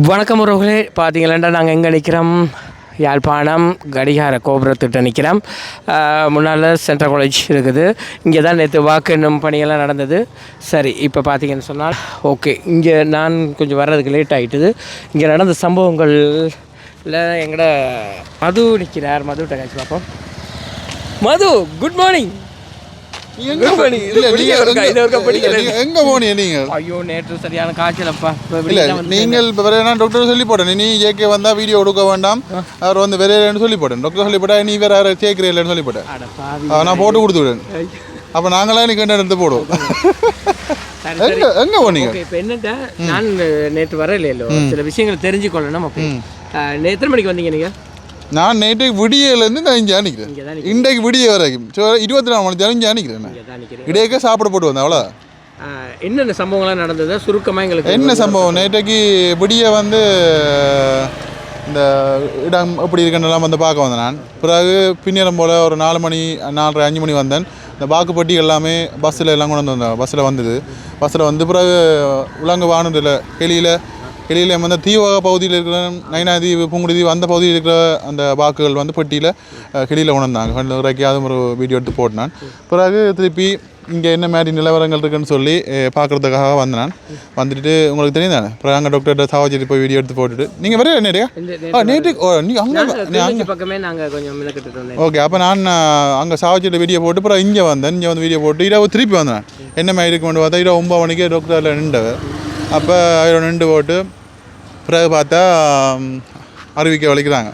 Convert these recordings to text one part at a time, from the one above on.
வணக்கம் உறவுகளே. பார்த்தீங்களா நாங்கள் எங்கே நிற்கிறோம் யாழ்ப்பாணம் கடிகார கோபுரத்திட்ட நிற்கிறோம் முன்னால் சென்ட்ரல் காலேஜ் இருக்குது. இங்கே தான் நேற்று வாக்கு எண்ணும் பணியெல்லாம் நடந்தது. சரி இப்போ பார்த்தீங்கன்னு சொன்னால் ஓகே இங்கே நான் கொஞ்சம் வர்றதுக்கு லேட் ஆகிட்டுது இங்கே நடந்த சம்பவங்களில் எங்கட மது நிற்கிறார் மது காய்ச்சி பார்ப்போம் மது குட் மார்னிங் எங்க. இல்ல நீங்க படிக்க எங்க-. நீங்க போனீங்க நீங்க? ஐயோ நேற்று சரியான காய்ச்சலப்பா. இல்ல நீங்கள் வேற என்ன டாக்டர் சொல்லி போட்டேன் நீ ஏகே வந்தா வீடியோ எடுக்க வேண்டாம். அவர் வந்து வேற இல்லைன்னு சொல்லி போட்டேன் டாக்டர் சொல்லி போட்டா நீ வேற யாரும் கேட்கற இல்லைன்னு சொல்லி போட்டேன் நான் போட்டு கொடுத்து விடுவேன் அப்ப நாங்களா நீ கண்டு எடுத்து போடுவோம். எங்க எங்க போனீங்க? ஓகே இப்போ என்னட்டா நான் நேற்று வரலையோ சில விஷயங்கள் தெரிஞ்சுக்கொள்ளணும் அப்போ எத்தனை மணிக்கு வந்தீங்க நீங்கள் நான் நேற்று விடியல இருந்து நான் இங்கே இன்றைக்கு விடிய வரைக்கும். சோ, இருபத்தி நாலு மணி நேரம் இங்கே நிற்கிறேன் இடையக்க சாப்பிட போட்டு வந்தேன் அவ்வளோ. என்னென்ன சம்பவங்கள்லாம் நடந்தது? சுருக்கமாக எங்களுக்கு என்ன சம்பவம்? நேற்றைக்கு விடிய வந்து இந்த இடம் எப்படி இருக்குன்னெல்லாம் வந்து பார்க்க வந்தேன் நான். பிறகு பின்னேரம் போல் ஒரு நாலு மணி நாலரை அஞ்சு மணி வந்தேன். இந்த வாக்குப்பட்டி எல்லாமே பஸ்ஸில் எல்லாம் கொண்டு வந்தேன். பஸ்ஸில் வந்தது. பஸ்ஸில் வந்து பிறகு உலங்க வானதில் வெளியில் வெளியில் வந்து தீவக பகுதியில் இருக்கிற நைனாதீவு பூங்குடிதீவு அந்த பகுதியில் இருக்கிற அந்த வாக்குகள் வந்து பெட்டியில் கிளியில் உணர்ந்தாங்க. இறக்கி அதுவும் ஒரு வீடியோ எடுத்து போட்டேன் பிறகு திருப்பி இங்கே என்ன மாதிரி நிலவரங்கள் இருக்குன்னு சொல்லி பார்க்குறதுக்காக வந்தேன். நான் வந்துட்டு உங்களுக்கு தெரியும் தானே அப்புறம் அங்கே டாக்டர்கிட்ட சாவச்சிட்டு போய் வீடியோ எடுத்து போட்டுட்டு. நீங்கள் வேறு நேரையா ஆ நேற்று ஓ நீ அங்கே கிளிநொச்சி பக்கமே நாங்கள் கொஞ்சம் ஓகே அப்போ நான் அங்கே சாவச்சிட்டு வீடியோ போட்டு அப்புறம் இங்கே வந்தேன். இங்கே வந்து வீடியோ போட்டு இரவு திருப்பி வந்தேன். என்ன மாதிரி இருக்கு கொண்டு பார்த்தா இரவு ஒம்பது மணிக்கு டாக்டரில் நின்றவர். அப்போ நின்று போட்டு பிறகு பார்த்தா அறிவிக்க வலிக்கிறாங்க.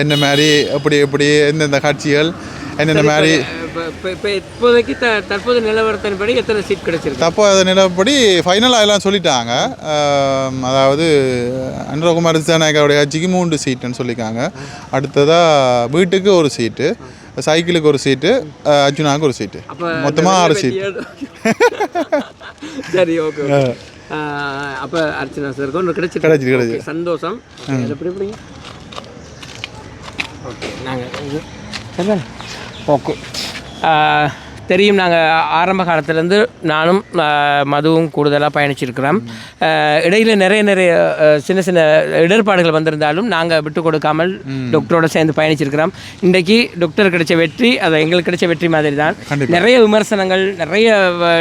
என்ன மாதிரி எப்படி எப்படி எந்தெந்த காட்சிகள் என்னென்ன மாதிரி. இப்போ இப்போ இப்போ இப்போதைக்கு த தற்போது நிலவரத்தின்படி எத்தனை சீட் கிடைச்சிருக்கு? தப்போ அதை நிலப்படி ஃபைனலாக எல்லாம் சொல்லிட்டாங்க. அதாவது அனுரகுமார் திசாநாயக்காவுடைய கட்சிக்கு மூன்று சீட்டுன்னு சொல்லியிருக்காங்க. அடுத்ததாக வீட்டுக்கு ஒரு சீட்டு சைக்கிளுக்கு ஒரு சீட்டு அர்ஜுனாவுக்கு ஒரு சீட்டு. மொத்தமாக ஆறு சீட் சரி ஓகே அப்போ அர்ச்சனா சார் ஒன்று கிடைச்சிட்டு, கிடைச்சிட்டு. Okay, சந்தோஷம். எப்படி எப்படிங்க ஓகே நாங்கள் ஓகே. தெரியும். நாங்கள் ஆரம்ப காலத்துலேருந்து நானும் மதுவும் கூடுதலாக பயணிச்சிருக்கிறோம். இடையில நிறைய நிறைய சின்ன சின்ன இடர்பாடுகள் வந்திருந்தாலும் நாங்கள் விட்டு கொடுக்காமல் டாக்டரோட சேர்ந்து பயணிச்சிருக்கிறோம். இன்றைக்கு டாக்டர் கிடைச்ச வெற்றி அது எங்களுக்கு கிடைச்ச வெற்றி மாதிரி தான் நிறைய விமர்சனங்கள் நிறைய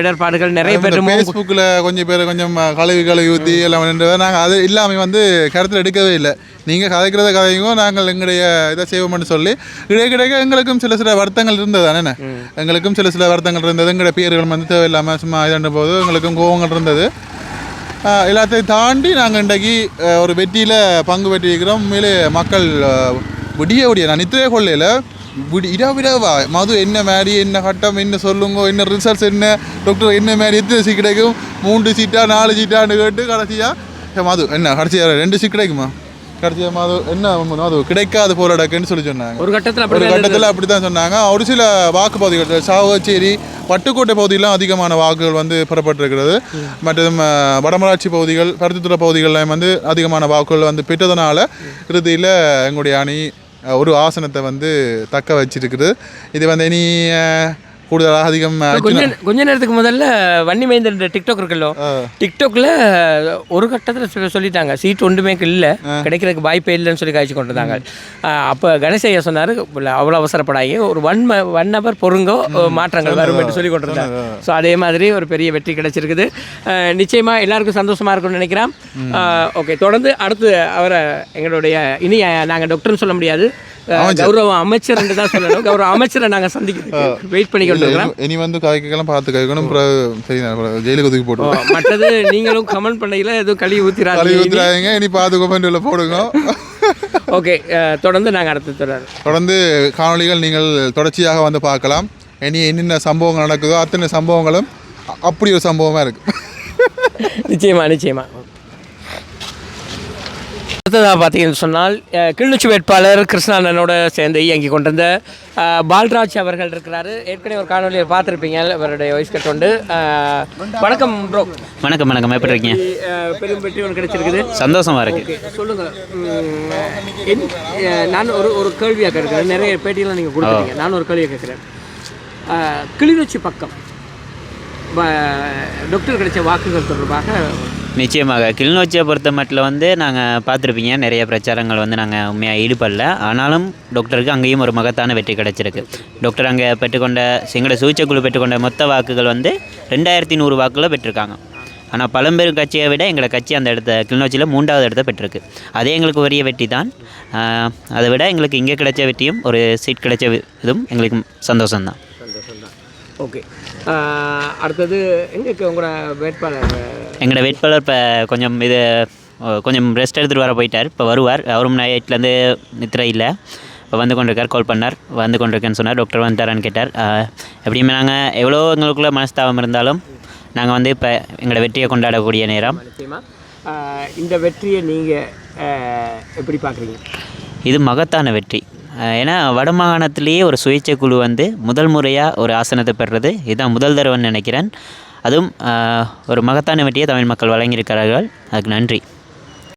இடர்பாடுகள் நிறைய பேர் ஃபேஸ்புக்கில் கொஞ்சம் பேர் கொஞ்சம் கழுவி கழுவி ஊற்றி எல்லாம் நாங்கள் அது இல்லாமல் வந்து கருத்தில் எடுக்கவே இல்லை. நீங்கள் கதைக்கிறத கதையும் நாங்கள் எங்களுடைய இதை செய்வோம்னு சொல்லி கிடைக்க கிடைக்க எங்களுக்கும் சில சில வருத்தங்கள் இருந்தது தானே எங்களுக்கும் சில சில வருத்தங்கள் இருந்தது. எங்களுடைய பேர்கள் வந்து தேவையில்லாமல் சும்மா இதாண்ட போது எங்களுக்கும் கோபங்கள் இருந்தது. எல்லாத்தையும் தாண்டி நாங்கள் இன்றைக்கு ஒரு வெற்றியில் பங்கு பெற்றிருக்கிறோம். உண்மையிலே மக்கள் விடிய விடிய நான் நித்திரே கொள்ளையில் விடி இரவிரவா மது என்ன மாதிரி என்ன கட்டம் என்ன சொல்லுங்க என்ன ரிசல்ட்ஸ் என்ன டாக்டர் என்ன மாதிரி எத்தனை சீட் கிடைக்கும்? மூன்று சீட்டா நாலு சீட்டான்னு கேட்டு கடைசியாக மது என்ன கடைசியாக ரெண்டு சீட் கிடைக்குமா? கடைசியாக மது என்ன மது கிடைக்காது போல டக்குன்னு சொல்லி சொன்னாங்க. ஒரு கட்டத்தில் ஒரு கட்டத்தில் அப்படி தான் சொன்னாங்க. ஒரு சில வாக்குப்பகுதிகள் சாவகச்சேரி பட்டுக்கோட்டை பகுதியிலாம் அதிகமான வாக்குகள் வந்து பெறப்பட்டிருக்கிறது. மற்றும் வடமராட்சி பகுதிகள் பருத்தித்துறை பகுதிகளில் வந்து அதிகமான வாக்குகள் வந்து பெற்றதுனால இறுதியில் எங்களுடைய அணி ஒரு ஆசனத்தை வந்து தக்க வச்சிருக்குது. இது வந்து இனி கூடுதலாக அதிகம் அஹ், கொஞ்ச நேரத்துக்கு முதல்ல வன்னி மைந்தர் டிக்டாக் இருக்குல்லோ டிக்டாக்ல ஒரு கட்டத்தில் சொல்லிட்டாங்க. சீட் ஒன்றுமே இல்லை. கிடைக்கிறதுக்கு வாய்ப்பே இல்லைன்னு சொல்லி காய்ச்சி கொண்டு வந்தாங்க அப்போ கணேசையா சொன்னார் அவ்வளோ அவசரப்படாங்க ஒரு ஒன் ஒன் ஹவர் பொறுங்கோ மாற்றங்கள் வரும் என்று சொல்லி கொண்டு இருந்தாங்க ஸோ அதே மாதிரி ஒரு பெரிய வெற்றி கிடைச்சிருக்குது. அஹ், நிச்சயமா எல்லாருக்கும் சந்தோஷமா இருக்கும்னு நினைக்கிறேன். ஓகே. தொடர்ந்து அடுத்து அவரை எங்களுடைய இனி நாங்கள் டாக்டர்னு சொல்ல முடியாது. கௌரவ அமைச்சர் தான் சொல்லணும். கௌரவ அமைச்சரை நாங்கள் சந்திக்கிறதுக்கு வெயிட் பண்ணி கொண்டு இருக்கிறோம் இனி வந்து கதைக்கெல்லாம் பார்த்து அப்புறம் சரி ஜெயிலுக்கு ஒதுக்கி போட்டுருவோம் மற்றது நீங்களும் கமெண்ட் பண்ணையில எதுவும் கழுவி கழுவி ஊத்திராதீங்க. ஊற்றுறாதீங்க இனி பார்த்து கொமெண்ட்டில் போடுங்க. ஓகே தொடர்ந்து நாங்கள் அடுத்து தொடர். தொடர்ந்து காணொளிகள் நீங்கள் தொடர்ச்சியாக வந்து பார்க்கலாம். இனி என்னென்ன சம்பவங்கள் நடக்குதோ அத்தனை சம்பவங்களும் அப்படி ஒரு சம்பவமாக இருக்குது நிச்சயமா நிச்சயமா. அடுத்ததாக பார்த்தீங்கன்னு சொன்னால் கிளிநொச்சி வேட்பாளர் கிருஷ்ணானனோட சேர்ந்து இயங்கி கொண்டிருந்த பால்ராஜ் அவர்கள் இருக்கிறாரு. ஏற்கனவே ஒரு காணொலியை பார்த்துருப்பீங்க அவருடைய வயசு கட்டுண்டு வணக்கம் ப்ரோ வணக்கம் வணக்கம். எப்படி இருக்கீங்க பெரும் வெற்றி ஒன்று கிடைச்சிருக்குது? சந்தோஷமா இருக்கு. ஓகே சொல்லுங்க. ம், என்- அஹ், நான் ஒரு ஒரு கேள்வியாக கேட்குறேன். நிறைய பேட்டியெல்லாம் நீங்கள் கொடுத்துருக்கீங்க நான் ஒரு கேள்வியை கேட்குறேன். கிளிநொச்சி பக்கம் டாக்டர் கிடைச்ச வாக்குகள் தொடர்பாக நிச்சயமாக. கிளிநொச்சியை பொறுத்த மட்டும் வந்து நாங்கள் பார்த்துருப்பீங்க. நிறைய பிரச்சாரங்கள் வந்து நாங்கள் உண்மையாக ஈடுபடல. ஆனாலும் டாக்டருக்கு அங்கேயும் ஒரு மகத்தான வெற்றி கிடச்சிருக்கு. டாக்டர் அங்கே பெற்றுக்கொண்ட எங்களோட சிகிச்சை குழு பெற்றுக்கொண்ட மொத்த வாக்குகள் வந்து ரெண்டாயிரத்தி நூறு வாக்கில் பெற்றிருக்காங்க. ஆனால் பழம்பெரும் கட்சியை விட எங்களை கட்சி அந்த இடத்த கிளிநொச்சியில் மூன்றாவது இடத்த பெற்றிருக்கு. அதே எங்களுக்கு பெரிய வெற்றி தான். அதை விட எங்களுக்கு இங்கே கிடைச்ச வெற்றியும் ஒரு சீட் கிடைச்ச வி- இதுவும் எங்களுக்கு சந்தோஷம்தான். சந்தோஷம் தான் ஓகே அடுத்தது எங்களுக்கு உங்களோட வேட்பாளர்? எங்களோட வேட்பாளர் இப்போ கொஞ்சம் இது கொஞ்சம் ரெஸ்ட் எடுத்துகிட்டு வர போயிட்டார். இப்போ வருவார். அவரும் நைட்லேருந்து நித்திரை இல்லை. இப்போ வந்து கொண்டிருக்கார். கால் பண்ணார். வந்து கொண்டிருக்கேன்னு சொன்னார். டாக்டர் வந்துட்டாரான்னு கேட்டார். எப்படியுமே நாங்கள் எவ்வளோ எங்களுக்குள்ள மனஸ்தாபம் இருந்தாலும் நாங்கள் வந்து இப்போ எங்களோட வெற்றியை கொண்டாடக்கூடிய நேரம். இந்த வெற்றியை நீங்கள் எப்படி பார்க்குறீங்க இது மகத்தான வெற்றி. ஏன்னா வடமாகாணத்திலேயே ஒரு சுயேட்சை குழு வந்து முதல் முறையாக ஒரு ஆசனத்தை பெறுறது. இதுதான் முதல் தடவைன்னு நினைக்கிறேன். அதுவும் ஒரு மகத்தான வெற்றியை தமிழ் மக்கள் வழங்கியிருக்கிறார்கள். அதுக்கு நன்றி.